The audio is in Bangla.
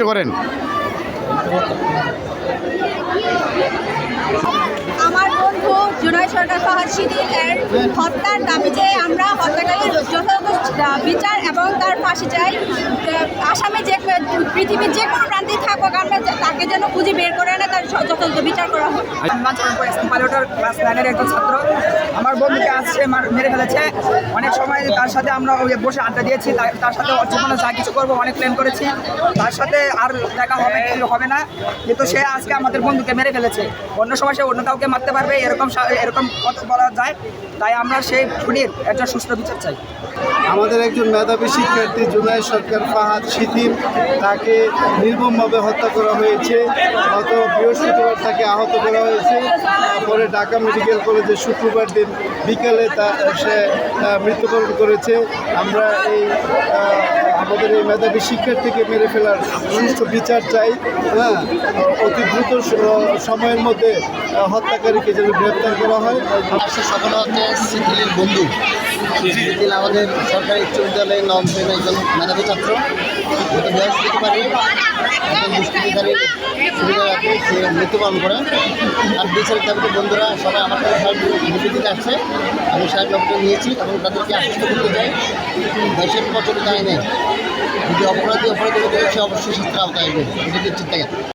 নষ্ট করেন? আমার বন্ধু জুনাই সরকার ফাহাদ সিদ্দিকের হত্যার দাবিতে আমরা হত্যাকারীর যথাযথ বিচার এবং তার ফাঁসি চাই। আসামে যে পৃথিবীর যে কোনো প্রান্তে থাকুক আমরা তাকে যেন খুঁজে বের করে না তার যথাযথ বিচার করা হোক। ক্লাস নাইনের একজন ছাত্র। আমার বন্ধুকে সে মার- ফেলেছে। অনেক সময় তার সাথে আমরা বসে আড্ডা দিয়েছি তার- সাথে জীবনে যা কিছু করব, অনেক প্ল্যান করেছি। তার সাথে আর দেখা হবে হবে না। কিন্তু সে আজকে আমাদের বন্ধুকে মেরে ফেলেছে। অন্য সময় সে অন্য কাউকে মারতে পারবে, এরকম এরকম কথা বলা যায়। তাই আমরা সেই খুনির একজন সুস্থ বিচার চাই। আমাদের একজন মেধাবী শিক্ষার্থী জুলাই সরকার ফাহাদ সিথিম তাকে নির্মমভাবে হত্যা করা হয়েছে। গত বৃহস্পতিবার তাকে আহত করা হয়েছে। তারপরে ঢাকা মেডিকেল কলেজে শুক্রবার দিন বিকালে তা সে মৃত্যুবরণ করেছে। আমরা এই আমাদের এই মেধাবী শিক্ষার্থীকে মেরে ফেলার সুষ্ঠু বিচার চাই। হ্যাঁ অতি দ্রুত সময়ের মধ্যে হত্যাকারীকে যেন গ্রেপ্তার করা হয়। সকলে বন্ধু। সিথিল আমাদের সরকারি উচ্চ বিদ্যালয়ের নবম একজন মেধাবী ছাত্র গত বৃহস্পতিবারে একজন দুষ্কৃতিকারীর সুবিধা সে মৃত্যুবরণ করে। আর বিচারের দাবিতে বন্ধুরা সবাই আমার কাছে সাহায্য নিবেদিতে আসছে। আমি সাহায্য নিয়েছি এবং তাদেরকে আশ্বস্ত করতে চাই। দেশের প্রচলিত আইনে যদি অপরাধী অপরাধী সে অবশ্যই শাস্তির আওতায় আসবে এটা ঠিক